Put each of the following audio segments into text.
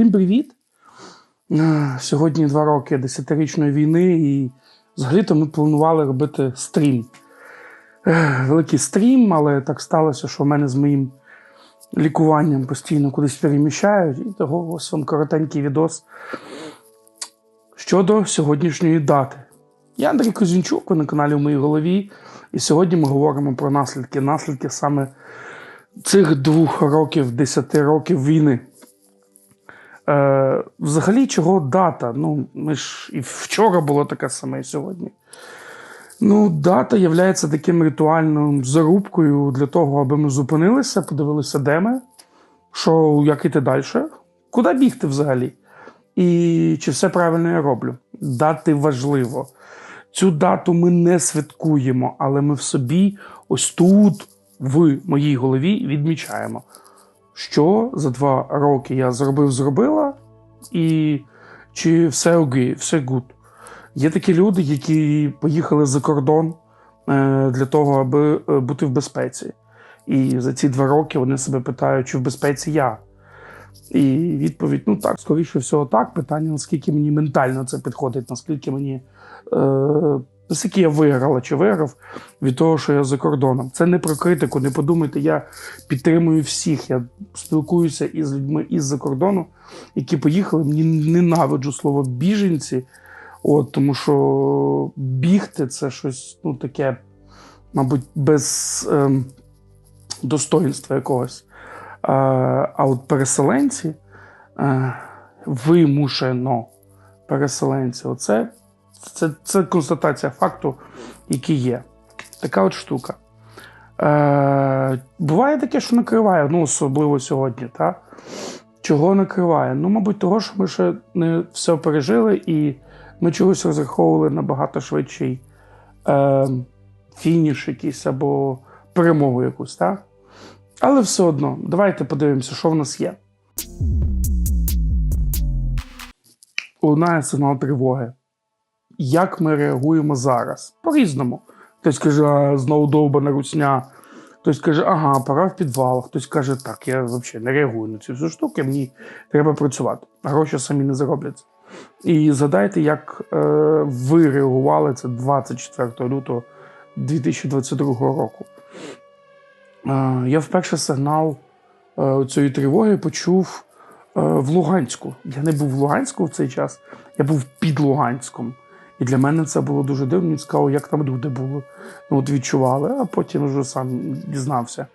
Всім привіт! Е, Сьогодні два роки десятирічної війни, і взагалі-то ми планували робити стрім. Е, Великий стрім, але так сталося, що в мене з моїм лікуванням постійно кудись переміщають. І того ось вам коротенький відос щодо сьогоднішньої дати. Я Андрій Козінчук, ви на каналі в моїй голові. І сьогодні ми говоримо про наслідки. Наслідки саме цих двох років, десяти років війни. Е, взагалі, чого дата? Ну, ми ж і вчора було таке саме і сьогодні. Ну, дата є таким ритуальною зарубкою для того, аби ми зупинилися, подивилися, де ми, що, як іти далі, куди бігти взагалі. І чи все правильно я роблю. Дати важливо. Цю дату ми не святкуємо, але ми в собі ось тут, в моїй голові, відмічаємо, що за два роки я зробив, зробила, і чи все окей, все гуд. Є такі люди, які поїхали за кордон е, для того, аби е, бути в безпеці. І за ці два роки вони себе питають, чи в безпеці я. І відповідь: ну так, скоріше всього, так. Питання, наскільки мені ментально це підходить, наскільки мені е, наскільки я виграла чи виграв від того, що я за кордоном. Це не про критику, не подумайте, я підтримую всіх. Я спілкуюся із людьми із-за кордону, які поїхали. Мені ненавиджу слово біженці. От, Тому що бігти це щось ну, таке, мабуть, без е, достоїнства якогось. А, а от переселенці е, вимушено переселенці. Оце це, це констатація факту, який є. Така от штука. Е, Буває таке, що накриває, ну, особливо сьогодні. Та? Чого накриває? Ну, мабуть, того, що ми ще не все пережили, і ми чогось розраховували набагато швидший е, фініш якийсь або перемогу якусь. так? Але все одно, давайте подивимося, що в нас є. Лунає сигнал тривоги. Як ми реагуємо зараз? По-різному. Хтось каже, знову довбана русня. Хтось каже, ага, пора в підвал. Хтось каже, так, я взагалі не реагую на ці всі штуки, мені треба працювати. Гроші самі не заробляться. І згадайте, як е, ви реагували це 24 лютого 2022 року. Е, я вперше сигнал е, цієї тривоги почув е, в Луганську. Я не був в Луганську в цей час, я був під Луганськом. І для мене це було дуже дивно. Цікаво, як там люди були. Ну, от відчували, а потім вже сам дізнався.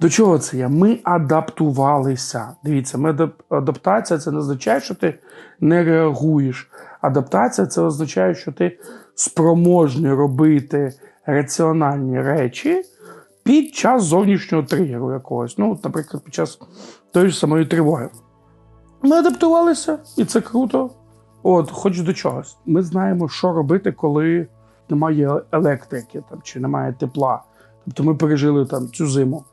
До чого це я? Ми адаптувалися. Дивіться, ми адаптація це не означає, що ти не реагуєш. Адаптація це означає, що ти спроможний робити раціональні речі під час зовнішнього тригеру якогось. Ну, наприклад, під час тої ж самої тривоги. Ми адаптувалися, і це круто. От, хоч до чогось. Ми знаємо, що робити, коли немає електрики там, чи немає тепла. Тобто ми пережили там цю зиму.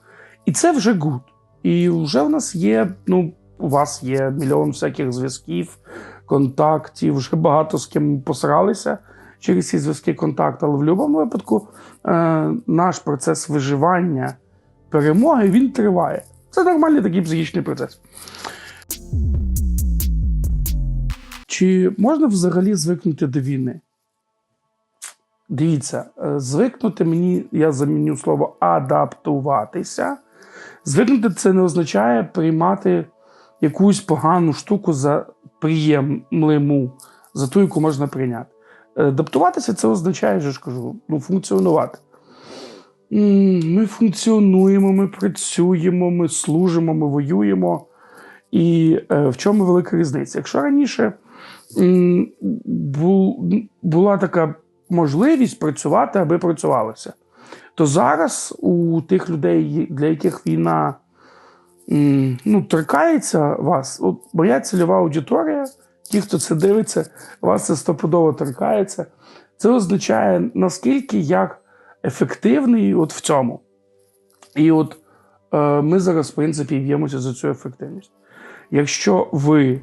І це вже гуд. І вже в нас є, ну, у вас є мільйон всяких зв'язків, контактів, вже багато з ким посралися через ці зв'язки контакти. Але в будь-якому випадку е, наш процес виживання, перемоги він триває. Це нормальний такий психічний процес. Чи можна взагалі звикнути до війни? Дивіться, е, звикнути мені, я заміню слово адаптуватися. Звикнути це не означає приймати якусь погану штуку за приємлиму, за ту, яку можна прийняти. Е, адаптуватися це означає, що ж кажу, ну, функціонувати. Ми функціонуємо, ми працюємо, ми служимо, ми воюємо. І е, в чому велика різниця? Якщо раніше була така можливість працювати, аби працювалося. То зараз у тих людей, для яких війна ну, торкається вас, от моя цільова аудиторія, ті, хто це дивиться, вас це стопудово торкається. Це означає, наскільки я ефективний от в цьому. І от е, ми зараз, в принципі, б'ємося за цю ефективність. Якщо ви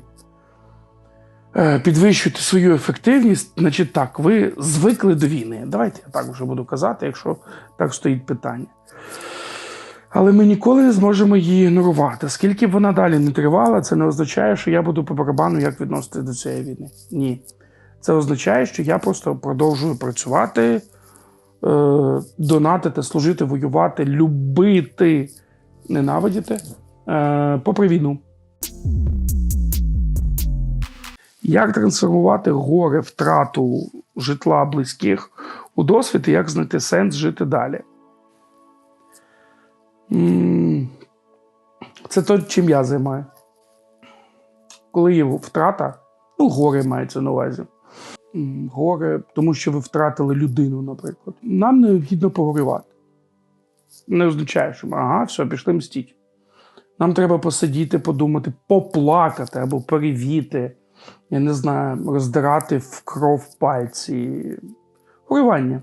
Е, підвищувати свою ефективність, значить так, ви звикли до війни. Давайте я так вже буду казати, якщо так стоїть питання. Але ми ніколи не зможемо її ігнорувати. Скільки б вона далі не тривала, це не означає, що я буду по барабану як відноситися до цієї війни. Ні. Це означає, що я просто продовжую працювати, е, донатити, служити, воювати, любити, ненавидіти е, попри війну. Як трансформувати горе, втрату житла близьких у досвід і як знайти сенс жити далі? Це то, чим я займаю. Коли є втрата, ну, горе мається на увазі. Горе, тому що ви втратили людину, наприклад. Нам необхідно погорювати. Не означає, що ми, ага, все, пішли мстіть. Нам треба посидіти, подумати, поплакати або перевіти, я не знаю, роздирати в кров пальці. Горювання.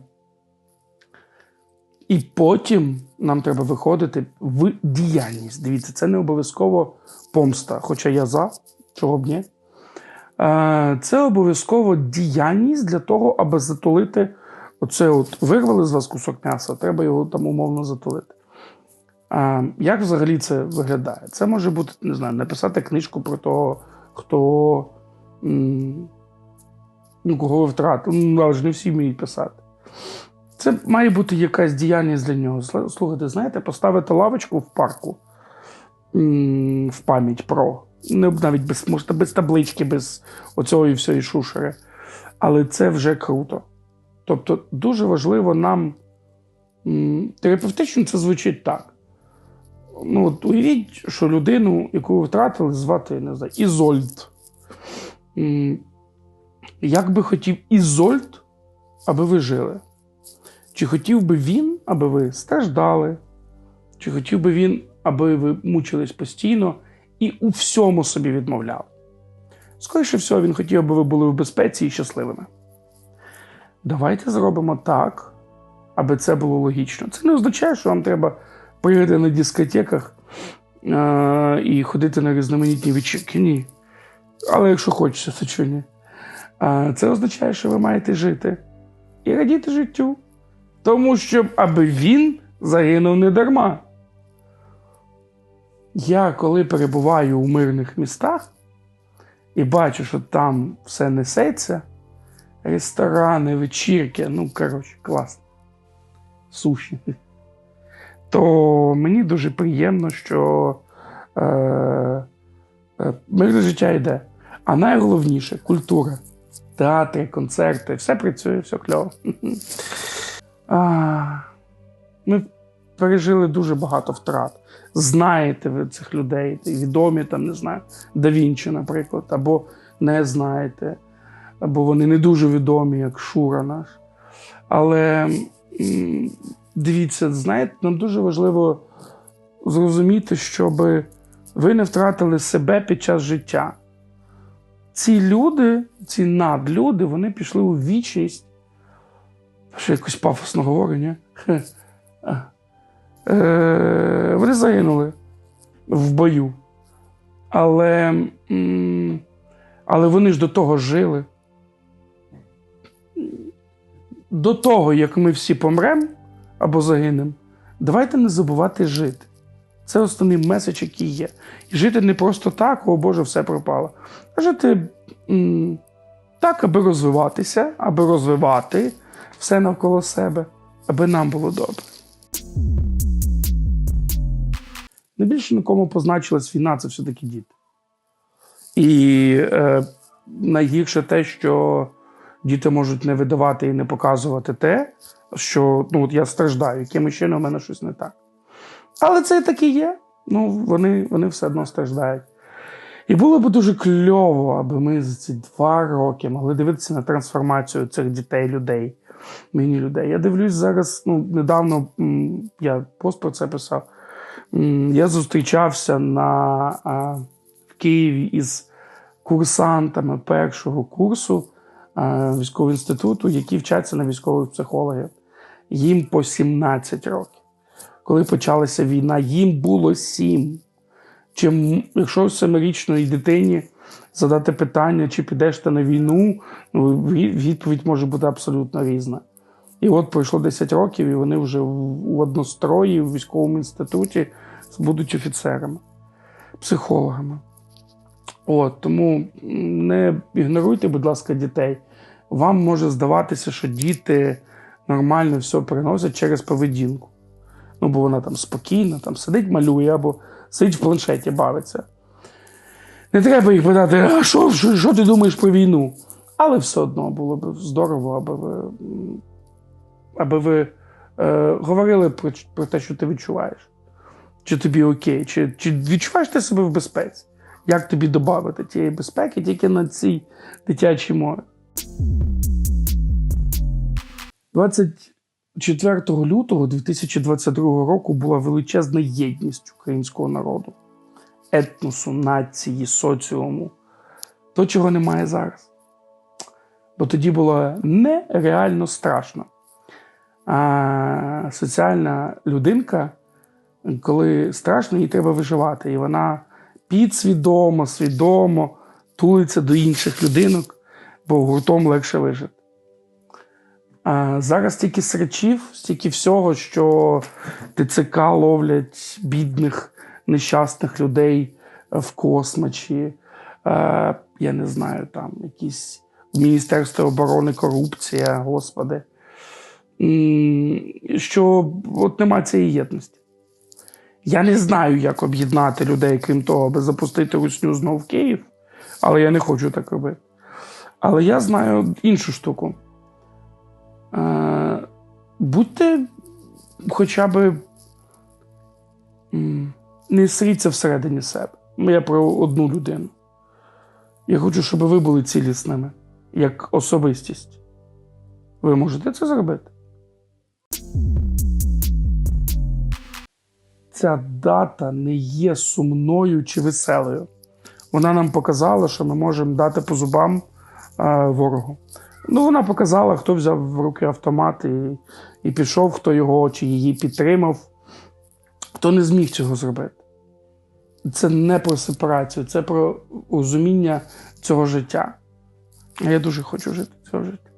І потім нам треба виходити в діяльність. Дивіться, це не обов'язково помста, хоча я за, чого б ні. Е, Це обов'язково діяльність для того, аби затулити. Оце от вирвали з вас кусок м'яса, треба його там умовно затулити. А, як взагалі це виглядає? Це може бути, не знаю, написати книжку про того, хто ну, кого ви втратили. Ну, але ж не всі вміють писати. Це має бути якась діяльність для нього. Слухайте, знаєте, поставити лавочку в парку в пам'ять про. Не навіть без, можете без таблички, без оцього і всієї шушери. Але це вже круто. Тобто, дуже важливо нам терапевтично це звучить так. Ну, от уявіть, що людину, яку ви втратили, звати не знаю, Ізольд. Як би хотів Ізольд, аби ви жили? Чи хотів би він, аби ви страждали? Чи хотів би він, аби ви мучились постійно і у всьому собі відмовляли? Скоріше всього, він хотів, аби ви були в безпеці і щасливими. Давайте зробимо так, аби це було логічно. Це не означає, що вам треба поїхати на дискотеках е- і ходити на різноманітні вечірки. Ні. Але якщо хочеться, то чого ні? А це означає, що ви маєте жити і радіти життю. Тому що, аби він загинув не дарма. Я, коли перебуваю у мирних містах і бачу, що там все несеться, ресторани, вечірки, ну, коротше, класно. Суші. То мені дуже приємно, що е, е, мирне життя йде. А найголовніше культура, театри, концерти, все працює, все кльово. Ми пережили дуже багато втрат. Знаєте ви цих людей, відомі там, не знаю, Да Вінчі, наприклад, або не знаєте, або вони не дуже відомі, як Шура наш. Але дивіться, знаєте, нам дуже важливо зрозуміти, щоб ви не втратили себе під час життя. Ці люди, ці надлюди, вони пішли у вічність. Що якось пафосно. А. Е, вони загинули в бою. Але, але вони ж до того жили. До того, як ми всі помремо або загинемо, давайте не забувати жити. Це основний меседж, який є. І жити не просто так, о Боже, все пропало. А жити м, так, аби розвиватися, аби розвивати все навколо себе, аби нам було добре. Найбільше на кому позначилась війна, це все-таки діти. І е, найгірше те, що діти можуть не видавати і не показувати те, що ну, от я страждаю, якимось чином у мене щось не так. Але це так і є. Ну, вони, вони все одно страждають. І було б дуже кльово, аби ми за ці два роки могли дивитися на трансформацію цих дітей, людей, мені людей. Я дивлюсь зараз, ну, недавно я пост про це писав. Я зустрічався на, в Києві із курсантами першого курсу військового інституту, які вчаться на військових психологів. Їм по 17 років. Коли почалася війна, їм було 7. Чим, якщо семирічної дитині задати питання, чи підеш ти на війну, ну, відповідь може бути абсолютно різна. І от пройшло 10 років, і вони вже в однострої в військовому інституті будуть офіцерами, психологами. От, тому не ігноруйте, будь ласка, дітей. Вам може здаватися, що діти нормально все переносять через поведінку. Ну, бо вона там спокійно, там сидить, малює або сидить в планшеті, бавиться. Не треба їх питати, а що, що, що ти думаєш про війну? Але все одно було б здорово, аби ви, аби ви е, говорили про, про те, що ти відчуваєш. Чи тобі окей, чи, чи відчуваєш ти себе в безпеці? Як тобі додати тієї безпеки тільки на цій дитячій мові? 24 лютого 2022 року була величезна єдність українського народу, етносу, нації, соціуму. То, чого немає зараз. Бо тоді було нереально страшно. А соціальна людинка, коли страшно, їй треба виживати. І вона підсвідомо, свідомо тулиться до інших людинок, бо гуртом легше вижити. Зараз стільки срачів, стільки всього, що ТЦК ловлять бідних, нещасних людей в космочі. Е, я не знаю, там якісь в Міністерстві оборони корупція, господи. Що от нема цієї єдності. Я не знаю, як об'єднати людей, крім того, аби запустити русню знову в Київ, але я не хочу так робити. Але я знаю іншу штуку. Е, будьте хоча б не сріться всередині себе. Ну, Я про одну людину. Я хочу, щоб ви були цілісними, як особистість. Ви можете це зробити? Ця дата не є сумною чи веселою. Вона нам показала, що ми можемо дати по зубам е, ворогу. Ну, вона показала, хто взяв в руки автомат і, і пішов, хто його чи її підтримав, хто не зміг цього зробити. Це не про сепарацію, це про розуміння цього життя. А я дуже хочу жити цього життя.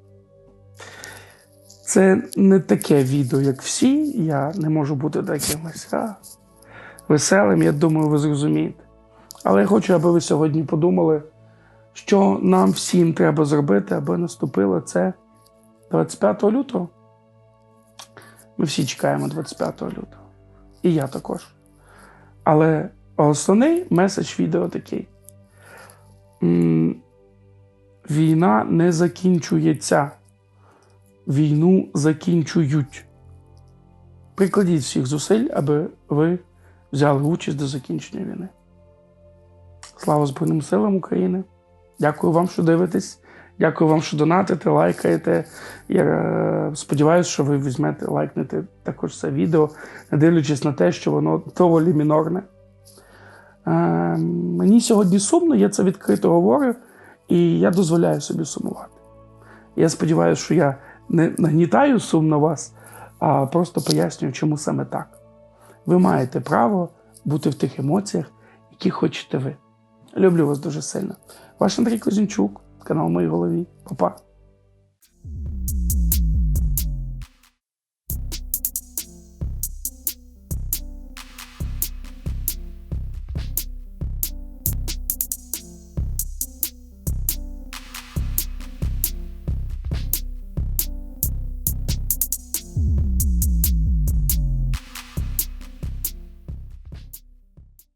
Це не таке відео, як всі. Я не можу бути таким а, веселим, я думаю, ви зрозумієте. Але я хочу, аби ви сьогодні подумали, що нам всім треба зробити, аби наступило це 25 лютого. Ми всі чекаємо 25 лютого. І я також. Але основний меседж відео такий: війна не закінчується. Війну закінчують. Прикладіть всіх зусиль, аби ви взяли участь до закінчення війни. Слава Збройним силам України! Дякую вам, що дивитесь. Дякую вам, що донатите, лайкаєте. Я е, сподіваюся, що ви візьмете, лайкнете також це відео, не дивлячись на те, що воно доволі мінорне. Е, мені сьогодні сумно, я це відкрито говорю, і я дозволяю собі сумувати. Я сподіваюся, що я не нагнітаю сум на вас, а просто пояснюю, чому саме так. Ви маєте право бути в тих емоціях, які хочете ви. Люблю вас дуже сильно. Ваш Андрій Козінчук, канал моїй голові. Па-па.